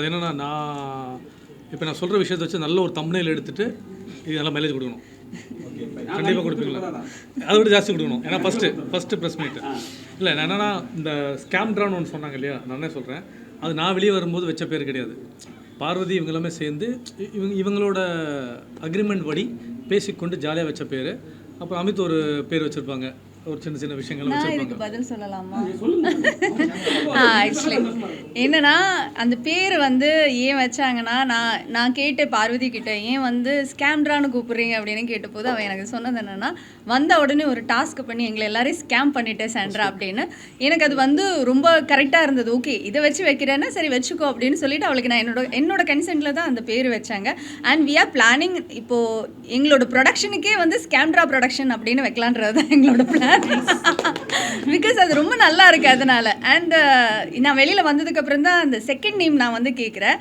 அது என்னென்னா நான் இப்போ நான் சொல்கிற விஷயத்தை வச்சு நல்ல ஒரு தம்னையில் எடுத்துகிட்டு இது நல்லா மைலேஜ் கொடுக்கணும். கண்டிப்பாக கொடுப்பீங்களா? அதை விட ஜாஸ்தி கொடுக்கணும். ஏன்னா ஃபஸ்ட்டு ஃபஸ்ட்டு ப்ரெஸ் மீட் இல்லை நான் என்னன்னா இந்த ஸ்கேம் ட்ரான்னு ஒன்று சொன்னாங்க இல்லையா? நானே சொல்கிறேன் அது நான் வெளியே வரும்போது வச்ச பேர் கிடையாது. பார்வதி இவங்க எல்லாமே சேர்ந்து இவங்க இவங்களோட அக்ரிமெண்ட் படி பேசிக்கொண்டு ஜாலியாக வச்ச பேர். அப்புறம் அமித் ஒரு பேர் வச்சுருப்பாங்க. ஒரு சின்ன சின்ன விஷயங்கள்லாம் நான் இதுக்கு பதில் சொல்லலாமா? ஆக்சுவலி என்னன்னா அந்த பேர் வந்து ஏன் வச்சாங்கன்னா நான் நான் கேட்டேன் பார்வதி கிட்ட ஏன் வந்து ஸ்கேம்ட்ரான்னு கூப்பிடுறீங்க அப்படின்னு கேட்டபோது அவன் எனக்கு சொன்னது என்னன்னா வந்த உடனே ஒரு டாஸ்க் பண்ணி எங்களை எல்லாரையும் ஸ்கேம் பண்ணிட்டேன் சாண்ட்ரா அப்படின்னு. எனக்கு அது வந்து ரொம்ப கரெக்டாக இருந்தது. ஓகே இதை வச்சு வைக்கிறேன்னா சரி வச்சுக்கோ அப்படின்னு சொல்லிட்டு அவளுக்கு நான் என்னோட என்னோட கன்சென்ட்ல தான் அந்த பேர் வச்சாங்க. அண்ட் வி ஆர் பிளானிங் இப்போ எங்களோட ப்ரொடக்ஷனுக்கே வந்து ஸ்கேம்ட்ரா ப்ரொடக்ஷன் அப்படின்னு வைக்கலான்றது தான் எங்களோட பிளான் பிகாஸ் அது ரொம்ப நல்லா இருக்கு அதனால. அண்ட் நான் வெளியில் வந்ததுக்கு அப்புறம் தான் அந்த செகண்ட் நேம் நான் வந்து கேட்குறேன்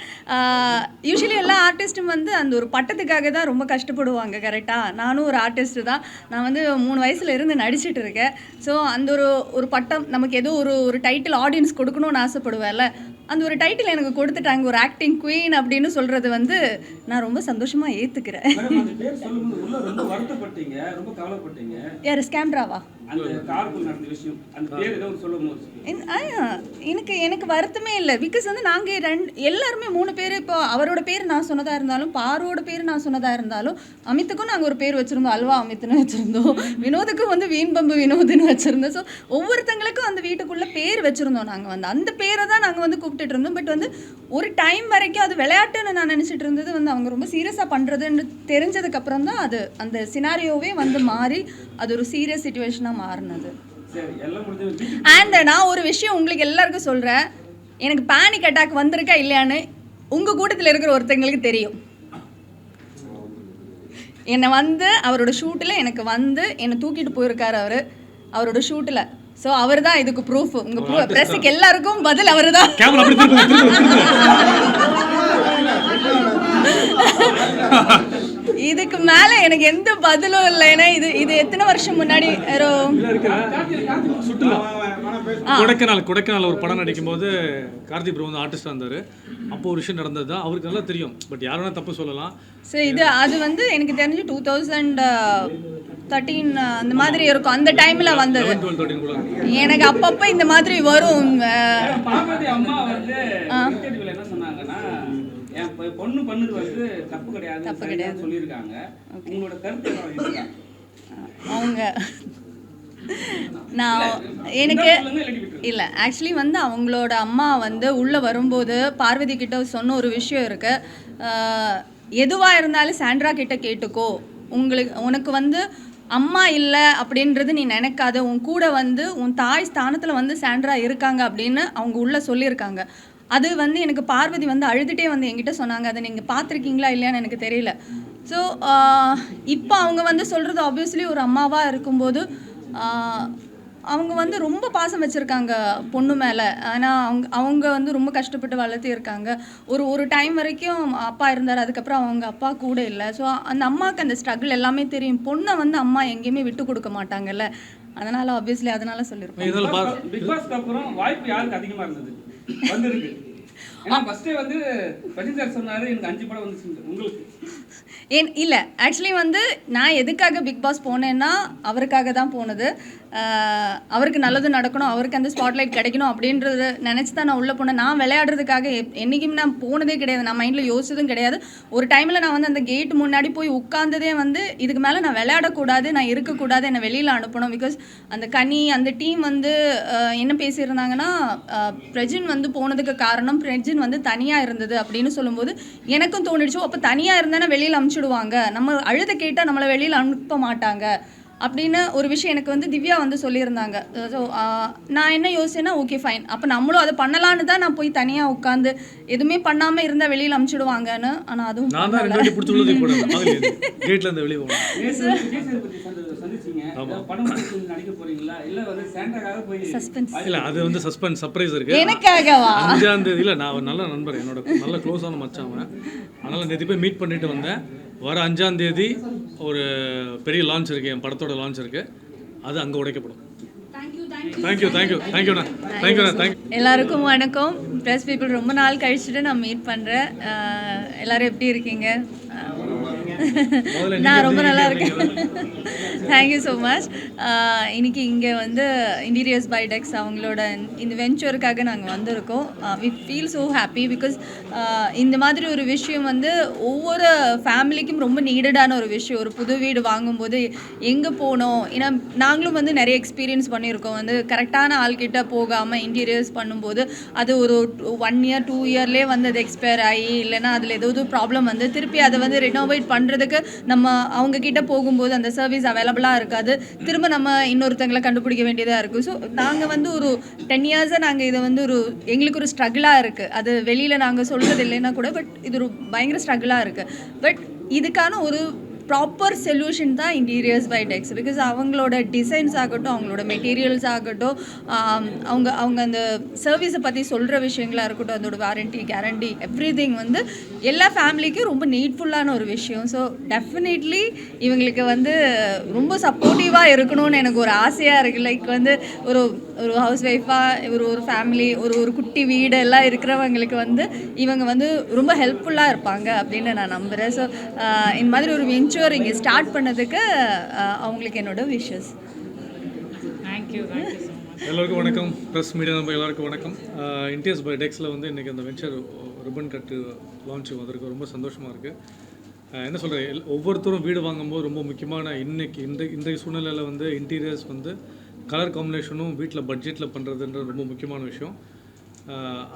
யூஸ்வலி எல்லா ஆர்டிஸ்ட்டும் வந்து அந்த ஒரு பட்டத்துக்காக தான் ரொம்ப கஷ்டப்படுவாங்க கரெக்டாக நானும் ஒரு ஆர்டிஸ்ட் தான். நான் வந்து மூணு வயசுல இருந்து நடிச்சிட்டு இருக்கேன். ஸோ அந்த ஒரு ஒரு பட்டம் நமக்கு ஏதோ ஒரு ஒரு டைட்டில் ஆடியன்ஸ் கொடுக்கணும்னு ஆசைப்படுவேன்ல. அந்த ஒரு டைட்டில் எனக்கு கொடுத்துட்டாங்க ஒரு ஆக்டிங் குயின் அப்படின்னு சொல்கிறது வந்து நான் ரொம்ப சந்தோஷமாக ஏற்றுக்கிறேன் யார் ஸ்கேம்ட்ராவா எனக்கு எனக்கு வருத்தமே இல்லை. பிகாஸ் வந்து நாங்கள் ரெண்டு எல்லாருமே மூணு பேர் இப்போ அவரோட பேர் நான் சொன்னதாக இருந்தாலும் பாரோட பேர் நான் சொன்னதாக இருந்தாலும் அமித்துக்கும் நாங்கள் ஒரு பேர் வச்சுருந்தோம் அல்வா அமித்னு வச்சுருந்தோம் வினோதுக்கும் வந்து வீண் பம்பு வினோதுன்னு வச்சுருந்தோம். ஸோ ஒவ்வொருத்தங்களுக்கும் அந்த வீட்டுக்குள்ளே பேர் வச்சுருந்தோம் நாங்கள் வந்து. அந்த பேரை தான் நாங்கள் வந்து கூப்பிட்டுட்டு இருந்தோம். பட் வந்து ஒரு டைம் வரைக்கும் அது விளையாட்டுன்னு நான் நினச்சிட்டு இருந்தது வந்து அவங்க ரொம்ப சீரியஸாக பண்ணுறதுன்னு தெரிஞ்சதுக்கப்புறம் தான் அது அந்த சினாரியோவே வந்து மாறி அது ஒரு சீரியஸ் சுச்சுவேஷனாக மாறினது. அண்ட் நான் ஒரு விஷயம் உங்களுக்கு எல்லாருக்கும் சொல்கிறேன் எனக்கு பேனிக் அட்டாக் வந்திருக்கா இல்லையான்னு உங்கள் கூட்டத்தில் இருக்கிற ஒருத்தங்களுக்கு தெரியும். என்னை வந்து அவரோட ஷூட்டில் எனக்கு வந்து என்னை தூக்கிட்டு போயிருக்காரு அவர். அவரோட ஷூட்டில் ஸோ அவர் தான் இதுக்கு ப்ரூஃப் உங்கள் ப்ரூ ப்ரெஸ்ஸுக்கு எல்லாருக்கும் பதில் அவர் தான் இதுக்கு மேலே எனக்கு எந்த பதிலும் இல்லை. ஏன்னா இது இது எத்தனை வருஷம் முன்னாடி கொடைக்கானல் கொடைக்கானல் ஒரு படம் நடிக்கும்போது கார்த்திக் ப்ரோ வந்து ஆர்டிஸ்டாக இருந்தார். அப்போ ஒரு விஷயம் நடந்தது தான் அவருக்கு நல்லா தெரியும். பட் யாரும் தப்பு சொல்லலாம். ஸோ இது அது வந்து எனக்கு தெரிஞ்சு டூ தௌசண்ட் தேர்ட்டீன் அந்த மாதிரி இருக்கும். அந்த டைமில் வந்தது. எனக்கு அப்பப்போ இந்த மாதிரி வரும் அஹ், பார்வதி அம்மா வந்து இன்டர்வியூல என்ன சொன்னாங்கன்னா என் பொ- பொண்ணு பண்ணது வந்து தப்பு கிடையாது. தப்பு கிடையாது. சொல்லியிருக்காங்க. உங்களோட கருத்து? அவங்க நான் எனக்கு. இல்லை ஆக்சுவலி வந்து அவங்களோட அம்மா வந்து உள்ளே வரும்போது பார்வதி கிட்ட சொன்ன ஒரு விஷயம் இருக்கு. எதுவாக இருந்தாலும் சாண்ட்ரா கிட்ட கேட்டுக்கோ. உங்களுக்கு உனக்கு வந்து அம்மா இல்லை அப்படின்றது நீ நினைக்காத. உன் கூட வந்து உன் தாய் ஸ்தானத்தில் வந்து சாண்ட்ரா இருக்காங்க அப்படின்னு அவங்க உள்ளே சொல்லியிருக்காங்க. அது வந்து எனக்கு பார்வதி வந்து அழுதுகிட்டே வந்து என்கிட்ட சொன்னாங்க. அதை நீங்கள் பார்த்துருக்கீங்களா இல்லையான்னு எனக்கு தெரியல. ஸோ இப்போ அவங்க வந்து சொல்கிறது ஆப்வியஸ்லி ஒரு அம்மாவாக இருக்கும்போது அவங்க வந்து ரொம்ப பாசம் வச்சுருக்காங்க பொண்ணு மேலே. ஆனால் அவங்க அவங்க வந்து ரொம்ப கஷ்டப்பட்டு வளர்த்தி இருக்காங்க. ஒரு ஒரு டைம் வரைக்கும் அப்பா இருந்தார். அதுக்கப்புறம் அவங்க அப்பா கூட இல்லை. ஸோ அந்த அம்மாவுக்கு அந்த ஸ்ட்ரகிள் எல்லாமே தெரியும். பொண்ணை வந்து அம்மா எங்கேயுமே விட்டு கொடுக்க மாட்டாங்கல்ல. அதனால் ஆப்வியஸ்லி அதனால சொல்லியிருப்பேன் இதெல்லாம் பா பிக் பாஸ்க்கு அப்புறம் வாய்ப்பு யாருக்கு அதிகமா இருந்தது? வந்திருக்கு ஏன்னா ஃபர்ஸ்டே வந்து ரஜினி சார் சொன்னாரு எனக்கு அஞ்சு படம் வந்துச்சு உங்களுக்கு? ஏன் இல்லை. ஆக்சுவலி வந்து நான் எதுக்காக பிக் பாஸ் போனேன்னா அவருக்காக தான் போனது. அவருக்கு நல்லது நடக்கணும் அவருக்கு அந்த ஸ்பாட்லைட் கிடைக்கணும் அப்படின்றத நினச்சி தான் நான் உள்ளே போனேன். நான் விளையாடுறதுக்காக என்றைக்கும் நான் போனதே கிடையாது. நான் மைண்டில் யோசிச்சதும் கிடையாது. ஒரு டைமில் நான் வந்து அந்த கேட் முன்னாடி போய் உட்காந்ததே வந்து இதுக்கு மேலே நான் விளையாடக்கூடாது நான் இருக்கக்கூடாது என்னை வெளியில் அனுப்பணும். பிகாஸ் அந்த கனி அந்த டீம் வந்து என்ன பேசியிருந்தாங்கன்னா பிரஜின் வந்து போனதுக்கு காரணம் அர்ஜுன் வந்து தனியாக இருந்தது அப்படின்னு சொல்லும்போது எனக்கும் தோணிடுச்சு. அப்போ தனியாக இருந்தானே வெளியில் அனுப்பிச்சிடுவாங்க நம்ம அழுத கேட்டால் நம்மளை வெளியில் அனுப்ப மாட்டாங்க. அப்படின்னு ஒரு விஷயம் எனக்கு வந்து திவ்யா வந்து சொல்லியிருந்தாங்க. ஸோ நான் என்ன யோசிச்சேன்னா ஓகே ஃபைன் அப்போ நம்மளும் அதை பண்ணலான்னு தான் நான் போய் தனியாக உட்காந்து எதுவுமே பண்ணாமல் இருந்தால் வெளியில் அனுப்பிச்சிடுவாங்கன்னு ஆனால் அதுவும் அது வந்து சஸ்பென்ஸ் சர்ப்ரைஸ் இருக்கு. எனக்காகவா? அஞ்சாம் தேதி இல்லை நான் ஒரு நல்ல நண்பர் என்னோட நல்ல க்ளோஸான மச்சான் அதனால் நேற்று போய் மீட் பண்ணிட்டு வந்தேன். வர அஞ்சாம் தேதி ஒரு பெரிய லான்ச் இருக்கு என் படத்தோட லான்ச் இருக்கு. அது அங்கே உடைக்கப்படும். தேங்க்யூ தேங்க்யூ தேங்க்யூண்ணா தேங்க்யூண்ணா தேங்க்யூ எல்லாருக்கும் வணக்கம். ப்ரெஸ் பீப்புள் ரொம்ப நாள் கழிச்சுட்டு நான் மீட் பண்ணுறேன் எல்லாரும் எப்படி இருக்கீங்க? நான் ரொம்ப நல்லா இருக்கீங்க? இருக்கேன். தேங்க்யூ ஸோ மச் இன்னைக்கு இங்கே வந்து இன்டீரியர்ஸ் பை டெக்ஸ் அவங்களோட இந்த வெஞ்சருக்காக நாங்கள் வந்திருக்கோம். We feel so happy because இந்த மாதிரி ஒரு விஷயம் வந்து ஒவ்வொரு ஃபேமிலிக்கும் ரொம்ப நீடடான ஒரு விஷயம். ஒரு புது வீடு வாங்கும்போது எங்கே போனோம்? ஏன்னா நாங்களும் வந்து நிறைய எக்ஸ்பீரியன்ஸ் பண்ணியிருக்கோம். வந்து கரெக்டான ஆள்கிட்ட போகாமல் இன்டீரியர்ஸ் பண்ணும்போது அது ஒரு ஒன் இயர் டூ இயர்லேயே வந்து அது எக்ஸ்பயர் ஆகி இல்லைன்னா அதில் ஏதாவது ப்ராப்ளம் வந்து திருப்பி அதை வந்து ரினோவேட் பண்ணுறதுக்கு நம்ம அவங்கக்கிட்ட போகும்போது அந்த சர்வீஸ் அவைலபிள் கம்ஃபர்டபுளாக இருக்காது. திரும்ப நம்ம இன்னொருத்தங்களை கண்டுபிடிக்க வேண்டியதாக இருக்கும் ஸோ நாங்கள் வந்து ஒரு டென் இயர்ஸாக நாங்கள் இதை வந்து ஒரு எங்களுக்கு ஒரு ஸ்ட்ரகிளாக இருக்குது அது வெளியில் நாங்கள் சொல்கிறது இல்லைன்னா கூட பட் இது ஒரு பயங்கர ஸ்ட்ரகிளாக இருக்குது பட் இதுக்கான ஒரு ப்ராப்பர் சொல்யூஷன் தான் இன்டீரியர்ஸ் பை டெக்ஸ் பிகாஸ் அவங்களோட டிசைன்ஸ் ஆகட்டும் அவங்களோட மெட்டீரியல்ஸ் ஆகட்டும் அவங்க அவங்க அந்த சர்வீஸை பற்றி சொல்கிற விஷயங்களாக இருக்கட்டும் அதோட வாரண்டி கேரண்டி எவ்ரி வந்து எல்லா ஃபேமிலிக்கும் ரொம்ப நீட்ஃபுல்லான ஒரு விஷயம். ஸோ டெஃபினெட்லி இவங்களுக்கு வந்து ரொம்ப சப்போர்ட்டிவாக இருக்கணும்னு எனக்கு ஒரு ஆசையாக இருக்குது லைக் வந்து ஒரு ஒரு ஹவுஸ் ஒய்ஃபாக ஒரு ஒரு ஃபேமிலி ஒரு ஒரு குட்டி வீடு எல்லாம் இருக்கிறவங்களுக்கு வந்து இவங்க வந்து ரொம்ப ஹெல்ப்ஃபுல்லாக இருப்பாங்க அப்படின்னு நான் நம்புகிறேன் ஸோ இந்த மாதிரி ஒரு வெஞ்சர் இங்கே ஸ்டார்ட் பண்ணதுக்கு அவங்களுக்கு என்னோட விஷஸ் தேங்க்யூ எல்லோருக்கும் வணக்கம். ப்ரெஸ் மீடியா நம்ம எல்லாருக்கும் வணக்கம். இன்டியஸ் பை டெக்ஸில் வந்து இன்றைக்கி அந்த வெஞ்சர் ரிப்பன் கட்டு லான்ச் வந்திருக்கு. ரொம்ப சந்தோஷமாக இருக்குது என்ன சொல்கிறேன் ஒவ்வொருத்தரும் வீடு வாங்கும்போது ரொம்ப முக்கியமான இன்னைக்கு இந்த இன்றைய சூழ்நிலையில் வந்து இன்டீரியர்ஸ் வந்து கலர் காம்பினேஷனும் வீட்டில் பட்ஜெட்டில் பண்ணுறதுன்றது ரொம்ப முக்கியமான விஷயம்.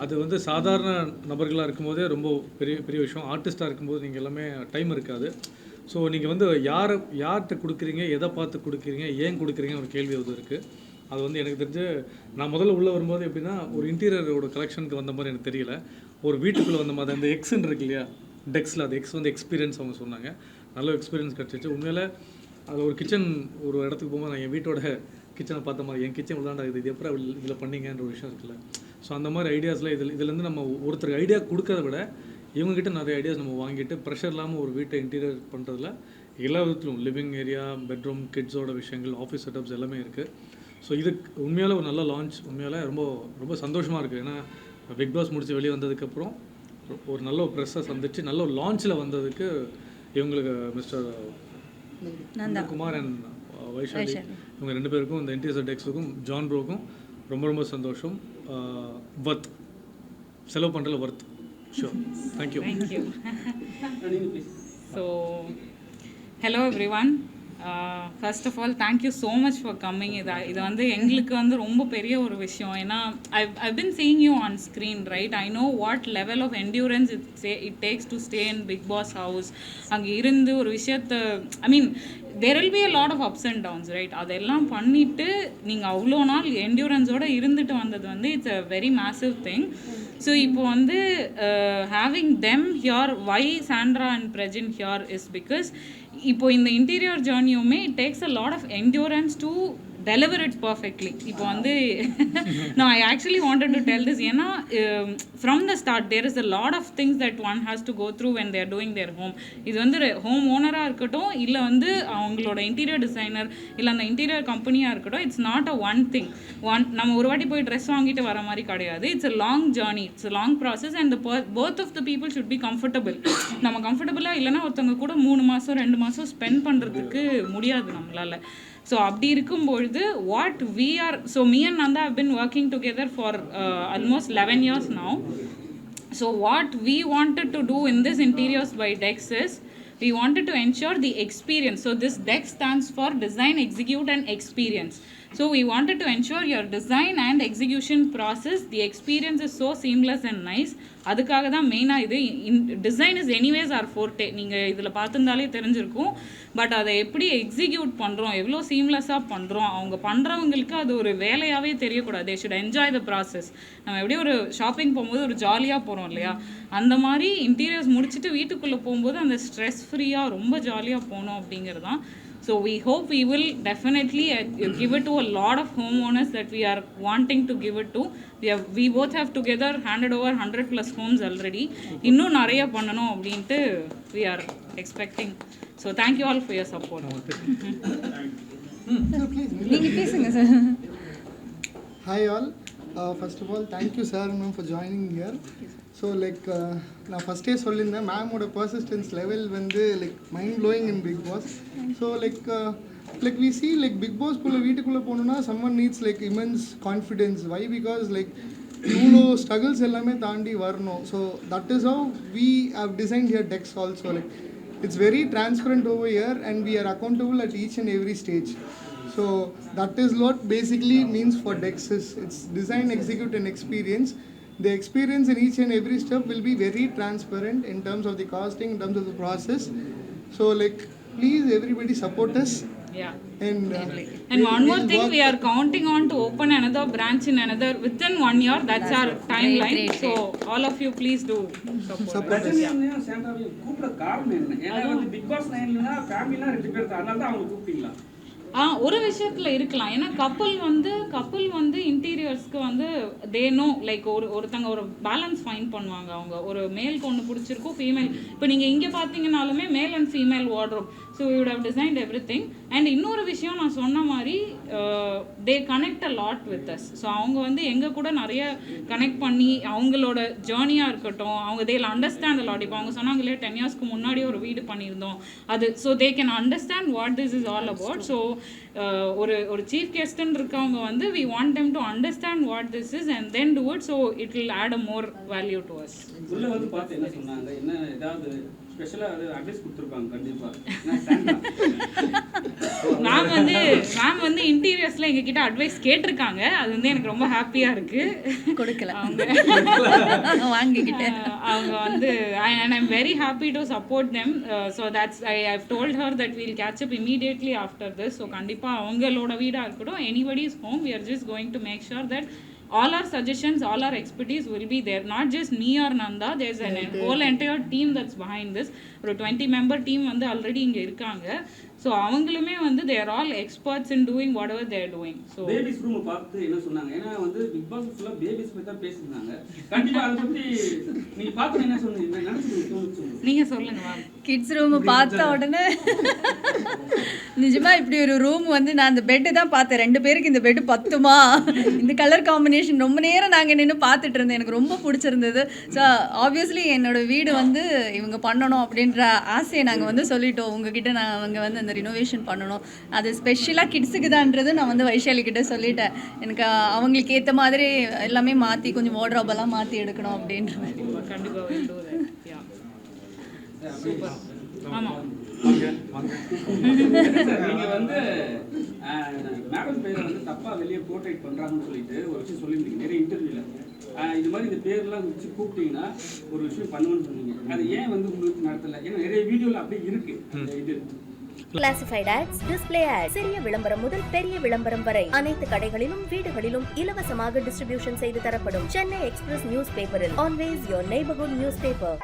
அது வந்து சாதாரண நபர்களாக இருக்கும்போதே ரொம்ப பெரிய பெரிய விஷயம். ஆர்டிஸ்ட்டாக இருக்கும்போது நீங்கள் எல்லாமே டைம் இருக்காது. ஸோ நீங்கள் வந்து யாரை யார்கிட்ட கொடுக்குறீங்க எதை பார்த்து கொடுக்குறீங்க ஏன் கொடுக்குறீங்க ஒரு கேள்வி அது இருக்குது அது வந்து எனக்கு தெரிஞ்சு நான் முதல்ல உள்ளே வரும்போது எப்படின்னா ஒரு இன்டீரியரோட கலெக்ஷனுக்கு வந்த மாதிரி எனக்கு தெரியல. ஒரு வீட்டுக்குள்ளே வந்த மாதிரி அந்த எக்ஸ்ன்னு இருக்கு இல்லையா? டெக்ஸில் அது எக்ஸ் வந்து எக்ஸ்பீரியன்ஸ் அவங்க சொன்னாங்க. நல்ல எக்ஸ்பீரியன்ஸ் கிடச்சிச்சு. உண்மையில் அது ஒரு கிச்சன் ஒரு இடத்துக்கு போகும்போது நான் என் வீட்டோட கிச்சனை பார்த்த மாதிரி என் கிச்சன் விளாண்டா இது எப்படி இதில் பண்ணீங்கன்ற ஒரு விஷயம் இருக்குல்ல. ஸோ அந்த மாதிரி ஐடியாஸில் இதில் இதுலேருந்து நம்ம ஒருத்தருக்கு ஐடியா கொடுக்கறத விட இவங்ககிட்ட நிறைய ஐடியாஸ் நம்ம வாங்கிட்டு ப்ரெஷர் இல்லாமல் ஒரு வீட்டை இன்டீரியர் பண்ணுறதுல எல்லா விதத்திலும் லிவிங் ஏரியா பெட்ரூம் கிட்ஸோட விஷயங்கள் ஆஃபீஸ் செட்டப்ஸ் எல்லாமே இருக்குது ஸோ இது உண்மையால ஒரு நல்ல லான்ச் உண்மையால ரொம்ப ரொம்ப சந்தோஷமாக இருக்குது ஏன்னா பிக் பாஸ் முடிச்சு வெளியே வந்ததுக்கப்புறம் ஒரு நல்ல ஒரு ப்ரெஸ்ஸை சந்திச்சு நல்ல ஒரு லான்ச்சில் வந்ததுக்கு இவங்களுக்கு மிஸ்டர் குமார் அண்ட் வைஷாலி இவங்க ரெண்டு பேருக்கும் இந்த இன்டீரியர் டெக்ஸுக்கும் ஜான் ப்ரோக்கும் ரொம்ப ரொம்ப சந்தோஷம். வர்த் செலவு பண்ணுறதுல worth thank you thank you நீங்க please. So hello everyone first of all thank you so much for coming இது இது வந்து எங்களுக்கு வந்து ரொம்ப பெரிய ஒரு விஷயம். ஏன்னா I I been seeing you on screen right I know what level of endurance it say it takes to stay in Bigg Boss house அங்கே இருந்து ஒரு விஷயத்த I mean there will be a lot of ups and downs right அதெல்லாம் பண்ணிட்டு நீங்கள் அவ்வளோ நாள் என்டியூரன்ஸோட இருந்துட்டு வந்தது வந்து it's a very massive thing so இப்போ வந்து having them here why Sandra and Prajin here is because இப்போ இந்த interior ஜேர்னியுமே it takes a lot of endurance to deliver it perfectly இப்போ வந்து நான் I actually wanted to tell this ஏன்னா from the start there is a lot of things that one has to go through when they're doing their home இது வந்து home ஓனராக இருக்கட்டும் இல்லை வந்து அவங்களோட இன்டீரியர் டிசைனர் இல்லை அந்த இன்டீரியர் கம்பெனியாக இருக்கட்டும் it's not a one thing one நம்ம ஒரு வாட்டி போய் ட்ரெஸ் வாங்கிட்டு வர மாதிரி கிடையாது. It's a long journey it's a long process and both of the people should be comfortable நம்ம கம்ஃபர்டபுளாக இல்லைன்னா ஒருத்தவங்க கூட மூணு மாதம் ரெண்டு மாதம் ஸ்பெண்ட் பண்ணுறதுக்கு முடியாது நம்மளால. ஸோ அப்படி இருக்கும்பொழுது what we are so me and Nandha have been working together for almost eleven years now So what we wanted to do in this interiors by Dex is we wanted to ensure the experience. So this Dex stands for design, execute and experience. So we wanted to ensure your design and execution process, the experience is so seamless and nice. அதுக்காக தான் மெயினாக இது design is anyways our forte நீங்கள் இதில் பார்த்துருந்தாலே தெரிஞ்சிருக்கும். But அதை எப்படி execute பண்ணுறோம் எவ்வளோ சீம்லெஸ்ஸாக பண்ணுறோம் அவங்க பண்ணுறவங்களுக்கு அது ஒரு வேலையாகவே தெரியக்கூடாது. They should enjoy the process நம்ம எப்படி ஒரு ஷாப்பிங் போகும்போது ஒரு ஜாலியாக போகிறோம் இல்லையா? அந்த மாதிரி இன்டீரியர்ஸ் முடிச்சுட்டு வீட்டுக்குள்ளே போகும்போது அந்த ஸ்ட்ரெஸ் ஃப்ரீயாக ரொம்ப ஜாலியாக போகணும் அப்படிங்கிறது தான் So we hope we will definitely uh, give it to a lot of homeowners that we are wanting to give it to. We have we both have together handed over 100 plus homes already. இன்னும் நிறைய பண்ணணும் அப்படின்ட்டு we are expecting. So thank you all for your support. நீங்கள் பேசுங்க sir hi all first of all thank you sir ma'am for joining here so like நான் ஃபஸ்ட்டே சொல்லியிருந்தேன் மேமோட பர்சிஸ்டன்ஸ் லெவல் வந்து like mind blowing in Bigg Boss so like like we see like Bigg பாஸ்க்குள்ளே வீட்டுக்குள்ளே போகணுன்னா someone needs like immense confidence why because like இவ்வளோ struggles எல்லாமே தாண்டி வரணும். So that is how we how design here decks also like it's very transparent over here and we are accountable at each and every stage. So that is what basically means for dexis it's design execute and experience. the experience in each and every step will be very transparent in terms of the costing in terms of the process so like please everybody support us Yeah. and uh, And we'll- one more we'll thing, work- we are counting on to open another branch in another within one year. That's our timeline. So all of you, please do support. us. ரஜினியும் சாண்டாவையும் கூப்பிட காரணம் என்ன ஏன்னா வந்து big pass நைன்லனா ஃபேமிலினா ரெண்டு பேர் தான் அதனால தான் அவங்க கூப்பிட்டீங்களா ஆ ஒரு விஷயத்துல இருக்கலாம். ஏன்னா கப்பல் வந்து கப்பல் வந்து இன்டீரியர்ஸ்க்கு வந்து தே நோ லைக் ஒரு ஒருத்தங்க ஒரு பேலன்ஸ் ஃபைன் பண்ணுவாங்க அவங்க. ஒரு மேலுக்கு ஒன்று பிடிச்சிருக்கும் ஃபீமேல் இப்போ நீங்கள் இங்கே பார்த்தீங்கனாலுமே male and female wardrobe so you'd have designed everything and இன்னொரு விஷயம் நான் சொன்ன மாதிரி they connect a lot with us so அவங்க வந்து எங்கள் கூட நிறைய கனெக்ட் பண்ணி அவங்களோட ஜேர்னியாக இருக்கட்டும் அவங்க தேல் அண்டர்ஸ்டாண்ட் லாட் இப்போ அவங்க சொன்னாங்க இல்லையா டென் இயர்ஸ்க்கு முன்னாடி ஒரு வீடு பண்ணியிருந்தோம். அது so they can understand what this is all about so ஒரு ஒரு சீஃப் கெஸ்ட்னு இருக்கவங்க வந்து we want them to understand what this is and then do it so it will add a more value to us உள்ள வந்து பார்த்து என்ன சொன்னாங்க? என்ன ஏதாவது மேம் வந்து மேம் வந்து இன்டீரியர்ஸ்ல எங்ககிட்ட அட்வைஸ் கேட்டிருக்காங்க. அது வந்து எனக்கு ரொம்ப ஹாப்பியா இருக்கு. கொடுக்கல. அவங்க வாங்கிக்கிட்டேன். அவங்க வந்து and I'm very happy to support them so that's I have told her that will catch up immediately after this so கண்டிப்பாக அவங்களோட வீடாக இருக்கட்டும் anybody's home we are just going to make sure that all our suggestions all our expertise will be there not just me or Nanda there's an whole entire team that's behind this ஒரு twenty member team வந்து already இங்கே இருக்காங்க. So அவங்களுமே வந்து they're all experts in doing whatever they're doing so baby's room பார்த்து என்ன சொன்னாங்க? ஏன்னா வந்து பிக் பாஸ் ஃபுல்லா பேபிஸ் பத்தி தான் பேசியிருந்தாங்க. கண்டிப்பா அதை பத்தி நீங்க பார்த்து என்ன சொன்னீங்க? நீங்கள் சொல்லுங்கள் மேம் கிட்ஸ் ரூம் பார்த்த உடனே நிஜமா இப்படி ஒரு ரூம் வந்து நான் அந்த பெட்டு தான் பார்த்தேன். ரெண்டு பேருக்கு இந்த பெட்டு பத்துமா? இந்த கலர் காம்பினேஷன் ரொம்ப நேரம் நாங்கள் நின்று பார்த்துட்டு இருந்தேன் எனக்கு ரொம்ப பிடிச்சிருந்தது. ஸோ ஆப்வியஸ்லி என்னோட வீடு வந்து இவங்க பண்ணணும் அப்படின்ற ஆசையை நாங்கள் வந்து சொல்லிட்டோம். உங்ககிட்ட நான் அவங்க வந்து அந்த ரினோவேஷன் பண்ணணும். அது ஸ்பெஷலாக கிட்ஸுக்கு தான்ன்றது நான் வந்து வைஷாலி கிட்ட சொல்லிட்டேன். எனக்கு அவங்களுக்கு ஏற்ற மாதிரி எல்லாமே மாற்றி கொஞ்சம் எல்லாம் மாற்றி எடுக்கணும் ஆமாம் நீங்க வந்து மேடம் பேரை வந்து தப்பா வெளியே போர்ட்ரேட் பண்றாங்கன்னு சொல்லிட்டு ஒரு விஷயம் சொல்லியிருந்தீங்க. நிறைய இன்டர்வியூல இது மாதிரி இந்த பேர்லாம் வச்சு கூப்பிட்டீங்கன்னா ஒரு விஷயம் பண்ணுவேன்னு சொன்னீங்க. அது ஏன் வந்து உங்களுக்கு நடத்தல? ஏன்னா நிறைய வீடியோல அப்படியே இருக்கு. இது. கிளாசிஃபைட் ஆட்ஸ் டிஸ்பிளே ஆட் சிறிய விளம்பரம் முதல் பெரிய விளம்பரம் வரை. அனைத்து கடைகளிலும் வீடுகளிலும் இலவசமாக டிஸ்ட்ரிபியூஷன் செய்து தரப்படும். சென்னை எக்ஸ்பிரஸ் நியூஸ் பேப்பரில் always your neighbourhood news paper